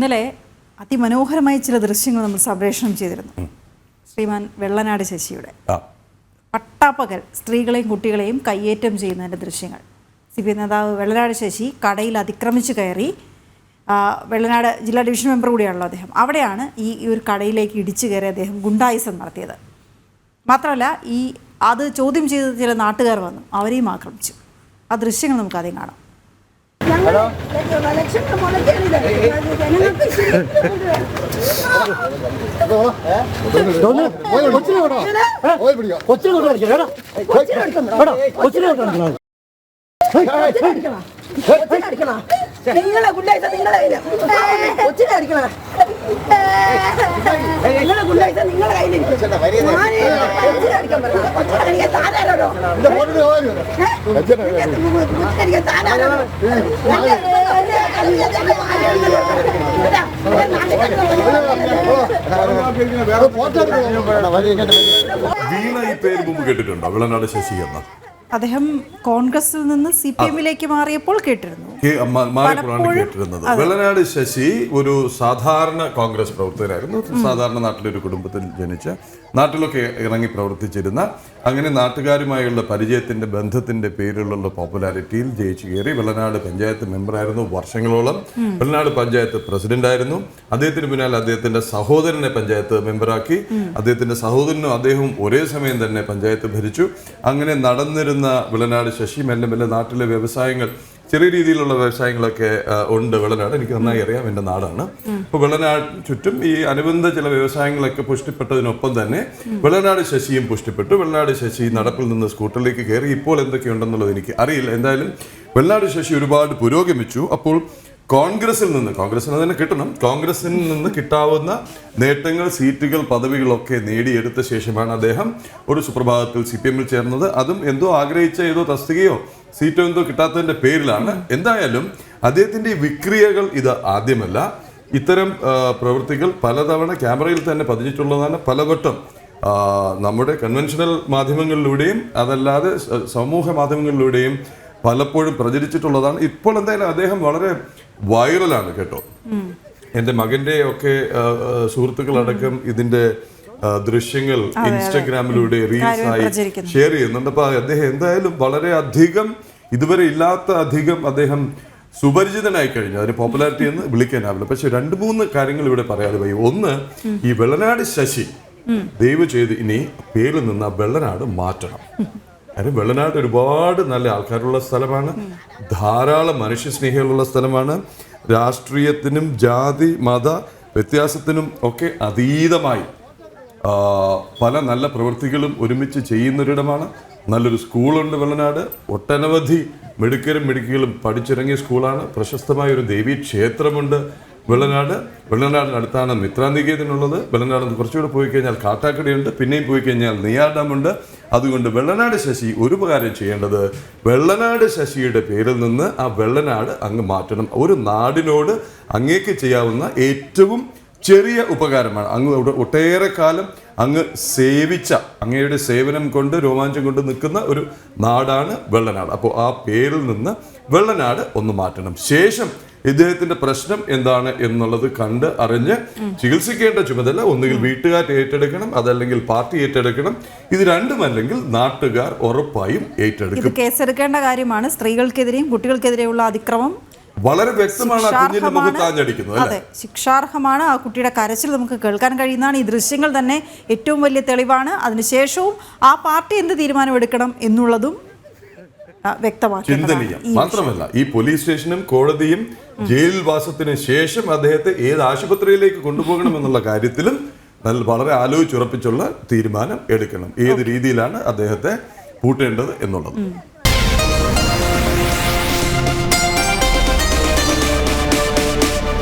ഇന്നലെ അതിമനോഹരമായ ചില ദൃശ്യങ്ങൾ നമ്മൾ സംപ്രേഷണം ചെയ്തിരുന്നു. ശ്രീമാൻ വെള്ളനാട് ശശിയുടെ പട്ടാപ്പകൽ സ്ത്രീകളെയും കുട്ടികളെയും കയ്യേറ്റം ചെയ്യുന്നതിന്റെ ദൃശ്യങ്ങൾ. സി പി നേതാവ് വെള്ളനാട് ശശി കടയിൽ അതിക്രമിച്ച് കയറി വെള്ളനാട് ജില്ലാ ഡിവിഷൻ മെമ്പർ കൂടിയാണല്ലോ അദ്ദേഹം. അവിടെയാണ് ഈ ഈ ഒരു കടയിലേക്ക് ഇടിച്ചു കയറി അദ്ദേഹം ഗുണ്ടായിസം നടത്തിയത്. മാത്രമല്ല ഈ അത് ചോദ്യം ചെയ്ത ചില നാട്ടുകാർ വന്നു. അവരെയും ആക്രമിച്ചു. ആ ദൃശ്യങ്ങൾ നമുക്ക് ആദ്യം കാണാം. കൊച്ചിനെ കൊണ്ട് കളിക്കണം കൊച്ചിനെ കൊണ്ട് കളിക്കണം. കൊച്ചിനെ അടിക്കണം. നിങ്ങളെ ഗുണ്ടായിസ നിങ്ങളെ കയ്യിൽ. കൊച്ചിനെ അടിക്കണം. നിങ്ങളെ ഗുണ്ടായിസ നിങ്ങളെ കയ്യിലിരിക്കും. കൊച്ചിനെ അടിക്കാൻ എന്റെ- എന്റെ ഭാര്യയുണ്ടല്ലോ. ഇതാ, എന്റെ വീണ ഈ പേര് മുമ്പ് കേട്ടിട്ടുണ്ടോ വിളനാട് ശശി എന്ന അദ്ദേഹം കോൺഗ്രസിൽ നിന്ന് സി പി എമ്മിലേക്ക് മാറിയപ്പോൾ കേട്ടിരുന്നു. മാറിയപ്പോഴാണ് കേട്ടിരുന്നത്. വെള്ളനാട് ശശി ഒരു സാധാരണ കോൺഗ്രസ് പ്രവർത്തകരായിരുന്നു സാധാരണ നാട്ടിലൊരു കുടുംബത്തിൽ ജനിച്ച നാട്ടിലൊക്കെ ഇറങ്ങി പ്രവർത്തിച്ചിരുന്ന അങ്ങനെ നാട്ടുകാരുമായുള്ള പരിചയത്തിന്റെ ബന്ധത്തിന്റെ പേരിലുള്ള പോപ്പുലാരിറ്റിയിൽ ജയിച്ചു കയറി വെള്ളനാട് പഞ്ചായത്ത് മെമ്പറായിരുന്നു വർഷങ്ങളോളം. വെള്ളനാട് പഞ്ചായത്ത് പ്രസിഡന്റ് ആയിരുന്നു അദ്ദേഹത്തിന് പിന്നാലെ അദ്ദേഹത്തിന്റെ സഹോദരനെ പഞ്ചായത്ത് മെമ്പറാക്കി. അദ്ദേഹത്തിന്റെ സഹോദരനും അദ്ദേഹവും ഒരേ സമയം തന്നെ പഞ്ചായത്ത് ഭരിച്ചു. അങ്ങനെ നടന്നിരുന്ന വെള്ളനാട് ശശി മെല്ലെ മെല്ലെ നാട്ടിലെ വ്യവസായങ്ങൾ ചെറിയ രീതിയിലുള്ള വ്യവസായങ്ങളൊക്കെ ഉണ്ട് വിളനാട്. എനിക്ക് നന്നായി അറിയാം എന്റെ നാടാണ്. അപ്പോൾ വിളനാട് ചുറ്റും ഈ അനുബന്ധ ചില വ്യവസായങ്ങളൊക്കെ പുഷ്ടിപ്പെട്ടതിനൊപ്പം തന്നെ വിളനാട് ശശിയും പുഷ്ടിപ്പെട്ടു. വിളനാട് ശശി നടപ്പിൽ നിന്ന് സ്കൂട്ടറിലേക്ക് കയറി ഇപ്പോൾ എന്തൊക്കെയുണ്ടെന്നുള്ളത് എനിക്ക് അറിയില്ല. എന്തായാലും വെള്ളാട് ശശി ഒരുപാട് പുരോഗമിച്ചു. അപ്പോൾ കോൺഗ്രസിൽ നിന്ന് കോൺഗ്രസിന് തന്നെ കിട്ടണം. കോൺഗ്രസിൽ നിന്ന് കിട്ടാവുന്ന നേട്ടങ്ങൾ സീറ്റുകൾ പദവികളൊക്കെ നേടിയെടുത്ത ശേഷമാണ് അദ്ദേഹം ഒരു സുപ്രഭാതത്തിൽ സി പി എമ്മിൽ ചേർന്നത്. അതും എന്തോ ആഗ്രഹിച്ച ഏതോ തസ്തികയോ സീറ്റോ എന്തോ കിട്ടാത്തതിന്റെ പേരിലാണ്. എന്തായാലും അദ്ദേഹത്തിന്റെ ഈ വിക്രിയകൾ ഇത് ആദ്യമല്ല. ഇത്തരം പ്രവൃത്തികൾ പലതവണ ക്യാമറയിൽ തന്നെ പതിഞ്ഞിട്ടുള്ളതാണ്. പലവട്ടം നമ്മുടെ കൺവെൻഷണൽ മാധ്യമങ്ങളിലൂടെയും അതല്ലാതെ സമൂഹ മാധ്യമങ്ങളിലൂടെയും പലപ്പോഴും പ്രചരിച്ചിട്ടുള്ളതാണ്. ഇപ്പോൾ എന്തായാലും അദ്ദേഹം വളരെ വൈറലാണ് കേട്ടോ. എന്റെ മകന്റെ ഒക്കെ സുഹൃത്തുക്കളടക്കം ഇതിന്റെ ദൃശ്യങ്ങൾ ഇൻസ്റ്റഗ്രാമിലൂടെ റീൽസായി ആയി ഷെയർ ചെയ്യുന്നുണ്ട്. അപ്പൊ അദ്ദേഹം എന്തായാലും വളരെ അധികം ഇതുവരെ ഇല്ലാത്ത അധികം അദ്ദേഹം സുപരിചിതനായി കഴിഞ്ഞു. അതിന് പോപ്പുലാരിറ്റി എന്ന് വിളിക്കാനാവില്ല പക്ഷെ രണ്ട് മൂന്ന് കാര്യങ്ങൾ ഇവിടെ പറയാതെ പോയി. ഒന്ന് ഈ വെള്ളനാട് ശശി ദയവ് ചെയ്ത് ഇനി പേരിൽ നിന്ന് ആ വെള്ളനാട് മാറ്റണം. കാര്യം വെള്ളനാട് ഒരുപാട് നല്ല ആൾക്കാരുള്ള സ്ഥലമാണ്. ധാരാളം മനുഷ്യ മനുഷ്യസ്നേഹികളുള്ള സ്ഥലമാണ്. രാഷ്ട്രീയത്തിനും ജാതി മത വ്യത്യാസത്തിനും ഒക്കെ അതീതമായി പല നല്ല പ്രവൃത്തികളും ഒരുമിച്ച് ചെയ്യുന്നൊരിടമാണ്. നല്ലൊരു സ്കൂളുണ്ട് വെള്ളനാട്. ഒട്ടനവധി മിടുക്കരും മിടുക്കികളും പഠിച്ചിറങ്ങിയ സ്കൂളാണ്. പ്രശസ്തമായ ഒരു ദേവീ ക്ഷേത്രമുണ്ട് വെള്ളനാട് വെള്ളനാടിനടുത്താണ് മിത്രാനികേതനുള്ളത് വെള്ളനാട് നിന്ന് കുറച്ചുകൂടെ പോയി കഴിഞ്ഞാൽ കാട്ടാക്കടയുണ്ട് പിന്നെയും പോയി കഴിഞ്ഞാൽ നെയ്യാർ ഡാമുണ്ട് അതുകൊണ്ട് വെള്ളനാട് ശശി ഒരു ഉപകാരം ചെയ്യേണ്ടത് വെള്ളനാട് ശശിയുടെ പേരിൽ നിന്ന് ആ വെള്ളനാട് അങ്ങ് മാറ്റണം. ഒരു നാടിനോട് അങ്ങേക്ക് ചെയ്യാവുന്ന ഏറ്റവും ചെറിയ ഉപകാരമാണ്. അങ്ങ് ഒട്ടേറെ കാലം അങ്ങ് സേവിച്ച അങ്ങയുടെ സേവനം കൊണ്ട് രോമാഞ്ചം കൊണ്ട് നിൽക്കുന്ന ഒരു നാടാണ് വെള്ളനാട്. അപ്പോൾ ആ പേരിൽ നിന്ന് വെള്ളനാട് ഒന്ന് മാറ്റണം. ശേഷം ഇദ്ദേഹത്തിന്റെ പ്രശ്നം എന്താണ് എന്നുള്ളത് കണ്ട് അറിഞ്ഞ് ചികിത്സിക്കേണ്ട ചുമതല ഒന്നുകിൽ വീട്ടുകാർ ഏറ്റെടുക്കണം അതല്ലെങ്കിൽ പാർട്ടി ഏറ്റെടുക്കണം. ഇത് രണ്ടുമല്ലെങ്കിൽ നാട്ടുകാർ ഉറപ്പായും ഏറ്റെടുക്കും. കേസെടുക്കേണ്ട കാര്യമാണ്. സ്ത്രീകൾക്കെതിരെയും കുട്ടികൾക്കെതിരെയുള്ള അതിക്രമം വളരെ വ്യക്തമാണ് ആ കുഞ്ഞിന്റെ മുഖത്ത് ആഞ്ഞടിക്കുന്നത് അതെ ശിക്ഷാർഹമാണ് ആ കുട്ടിയുടെ കരച്ചിൽ നമുക്ക് കേൾക്കാൻ കഴിയുന്നതാണ്. ഈ ദൃശ്യങ്ങൾ തന്നെ ഏറ്റവും വലിയ തെളിവാണ്. അതിനുശേഷവും ആ പാർട്ടി എന്ത് തീരുമാനമെടുക്കണം എന്നുള്ളതും ചിന്തനീയം. മാത്രമല്ല ഈ പോലീസ് സ്റ്റേഷനും കോടതിയും ജയിൽവാസത്തിന് ശേഷം അദ്ദേഹത്തെ ഏത് ആശുപത്രിയിലേക്ക് കൊണ്ടുപോകണം എന്നുള്ള കാര്യത്തിലും നല്ല വളരെ ആലോചിച്ചുറപ്പിച്ചുള്ള തീരുമാനം എടുക്കണം. ഏത് രീതിയിലാണ് അദ്ദേഹത്തെ പൂട്ടേണ്ടത് എന്നുള്ളത്.